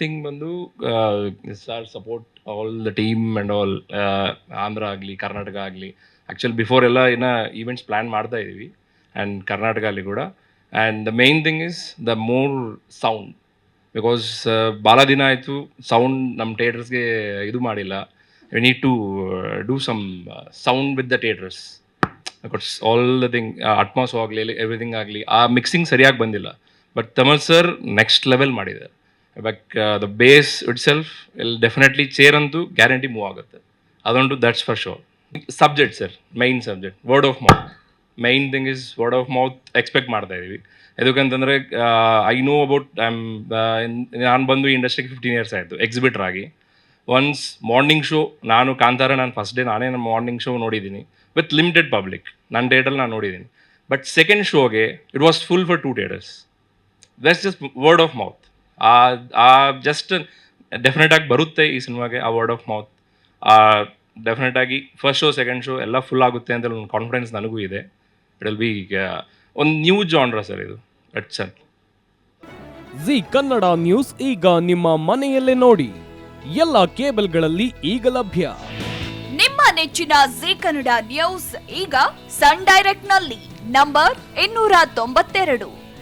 Thing ಬಂದು sir support all the team and all Andhra ಆಗಲಿ ಕರ್ನಾಟಕ ಆಗಲಿ. ಆ್ಯಕ್ಚುಲಿ ಬಿಫೋರ್ ಎಲ್ಲ ಇನ್ನ ಈವೆಂಟ್ಸ್ ಪ್ಲ್ಯಾನ್ ಮಾಡ್ತಾ ಇದ್ದೀವಿ ಆ್ಯಂಡ್ ಕರ್ನಾಟಕ ಅಲ್ಲಿ ಕೂಡ. And the main thing is the more sound because ಭಾಳ ದಿನ ಆಯಿತು ಸೌಂಡ್ ನಮ್ಮ ಥಿಯೇಟರ್ಸ್ಗೆ ಇದು ಮಾಡಿಲ್ಲ. We need to do some sound with the theatres because all the thing Atmos ಆಗಲಿ ಎವ್ರಿಥಿಂಗ್ ಆಗಲಿ, ಆ ಮಿಕ್ಸಿಂಗ್ ಸರಿಯಾಗಿ ಬಂದಿಲ್ಲ. ಬಟ್ ತಮಲ್ ಸರ್ ನೆಕ್ಸ್ಟ್ ಲೆವೆಲ್ ಮಾಡಿದ್ದಾರೆ. But the base itself ಇಲ್ಲಿ ಡೆಫಿನೆಟ್ಲಿ ಚೇರ್ ಅಂತೂ ಗ್ಯಾರಂಟಿ ಮೂವ್ ಆಗುತ್ತೆ ಅದೊಂದು that's for sure subject sir main subject word of mouth main thing is word of mouth expect ಮಾಡ್ತಾ ಇದೀವಿ ಯಾಕಂತಂದರೆ I know about I am ನಾನು ಬಂದು ಇಂಡಸ್ಟ್ರಿಗೆ ಫಿಫ್ಟೀನ್ ಇಯರ್ಸ್ ಆಯಿತು ಎಕ್ಸಿಬಿಟರ್ ಆಗಿ ಒನ್ಸ್ ಮಾರ್ನಿಂಗ್ ಶೋ ನಾನು ಕಾಂತಾರ ನಾನು ಫಸ್ಟ್ ಡೇ ನಾನೇ ನಮ್ಮ ಮಾರ್ನಿಂಗ್ ಶೋ ನೋಡಿದ್ದೀನಿ ವಿತ್ ಲಿಮಿಟೆಡ್ ಪಬ್ಲಿಕ್ ನನ್ನ ಡೇಟಲ್ಲಿ ನಾನು ನೋಡಿದ್ದೀನಿ but second ಶೋಗೆ it was full for two theatres that's just word of mouth ಆ ಆ ಜಸ್ಟ್ ಡೆಫಿನೆಟ್ ಆಗಿ ಬರುತ್ತೆ ಈ ಸಿನಿಮಾಗೆ ಆ ವರ್ಡ್ ಆಫ್ ಮೌತ್ ಡೆಫಿನೆಟ್ ಆಗಿ ಫಸ್ಟ್ ಶೋ ಸೆಕೆಂಡ್ ಶೋ ಎಲ್ಲ ಫುಲ್ ಆಗುತ್ತೆ ಅಂತ ಒಂದು ಕಾನ್ಫಿಡೆನ್ಸ್ ನನಗೂ ಇದೆ. ಇಟ್ ವಿಲ್ ಬಿ ಒಂದು ನ್ಯೂ ಜಾನ್ರ ಸರ್ ಇದು. ಅಟ್ಸ್ ಜಿ ಕನ್ನಡ ನ್ಯೂಸ್ ಈಗ ನಿಮ್ಮ ಮನೆಯಲ್ಲೇ ನೋಡಿ. ಎಲ್ಲ ಕೇಬಲ್ಗಳಲ್ಲಿ ಈಗ ಲಭ್ಯ. ನಿಮ್ಮ ನೆಚ್ಚಿನ ಜಿ ಕನ್ನಡ ನ್ಯೂಸ್ ಈಗ ಸನ್ ಡೈರೆಕ್ಟ್ನಲ್ಲಿ ನಂಬರ್ ಇನ್ನೂರ ತೊಂಬತ್ತೆರಡು.